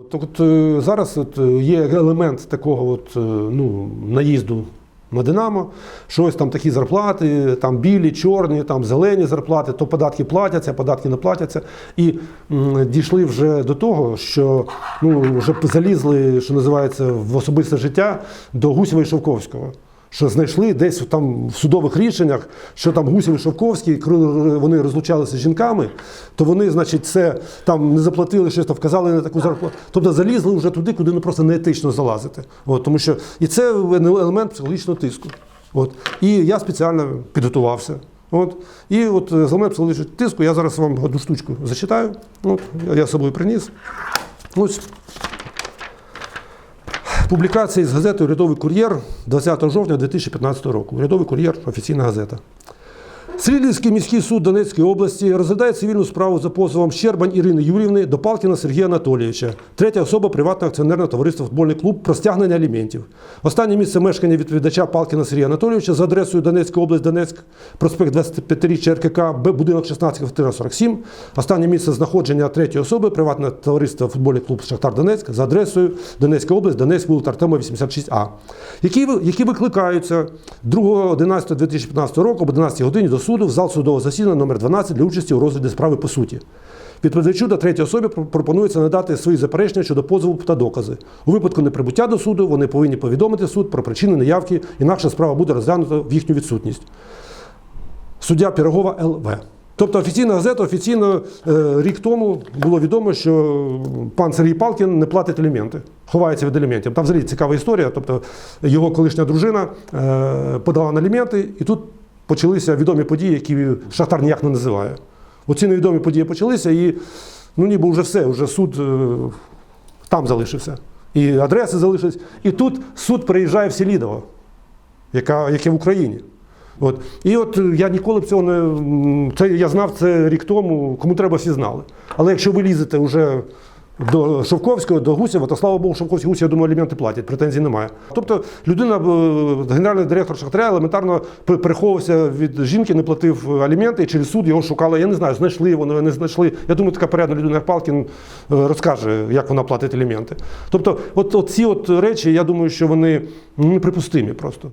От, от е, зараз от, е, є елемент такого от, е, ну, наїзду на Динамо, щось там такі зарплати, там білі, чорні, там зелені зарплати, то податки платяться, податки не платяться. І м, дійшли вже до того, що ну, вже залізли, що називається, в особисте життя до Гусєва і Шовковського. Що знайшли десь там в судових рішеннях, що там Гусєв і Шовковський, коли вони розлучалися з жінками, то вони, значить, це там не заплатили щось, там вказали на таку зарплату. Тобто залізли вже туди, куди ну, просто неетично залазити. От, тому що і це елемент психологічного тиску. От. І я спеціально підготувався. От. І от е, з елемент психологічного тиску я зараз вам одну штучку зачитаю. От, я з собою приніс. Ось Публікація з газети Урядовий кур'єр 20 жовтня 2015 року. Урядовий кур'єр офіційна газета. Слідницький міський суд Донецької області розглядає цивільну справу за позовом Щербань Ірини Юрівни до Палкіна Сергія Анатолійовича, третя особа приватного акціонерного товариства футбольний клуб про стягнення аліментів. Останнє місце мешкання відповідача Палкіна Сергія Анатолійовича за адресою Донецька область, Донецьк, проспект 25-річчя РКК, Б, будинок 16, квартира 47. Останнє місце знаходження третьої особи приватне товариство футбольний клуб Шахтар Донецьк за адресою Донецька область, Донецьк, вулиця Артема, 86А, які, які викликаються 2.11.2015 року об 11 годині до суду в зал судового засідання номер 12 для участі у розгляді справи по суті. Відповідачу та третій особі пропонується надати свої заперечення щодо позову та докази. У випадку неприбуття до суду вони повинні повідомити суд про причини неявки, інакше справа буде розглянута в їхню відсутність. Суддя Пірогова ЛВ. Тобто офіційна газета офіційно е, рік тому було відомо, що пан Сергій Палкін не платить аліменти, ховається від аліментів. Там взагалі цікава історія. Тобто його колишня дружина е, подала на аліменти, і тут почалися відомі події, які Шахтар ніяк не називає. Оці невідомі події почалися, і ну ніби вже все, вже суд е, там залишився. І адреси залишились. І тут суд приїжджає в Селідово, яка, яке в Україні. От. І от я ніколи б цього не. Це я знав це рік тому, кому треба, всі знали. Але якщо ви лізете вже до Шовковського, до Гусєва, то слава Богу, Шовковський Гусєв, я думаю, аліменти платять, претензій немає. Тобто людина, е, генеральний директор Шахтаря, елементарно переховувався від жінки, не платив аліменти, і через суд його шукали. Я не знаю, знайшли вони, не знайшли. Я думаю, така порядна людина, як Палкін, е, розкаже, як вона платить аліменти. Тобто, от, от ці от речі, я думаю, що вони неприпустимі просто.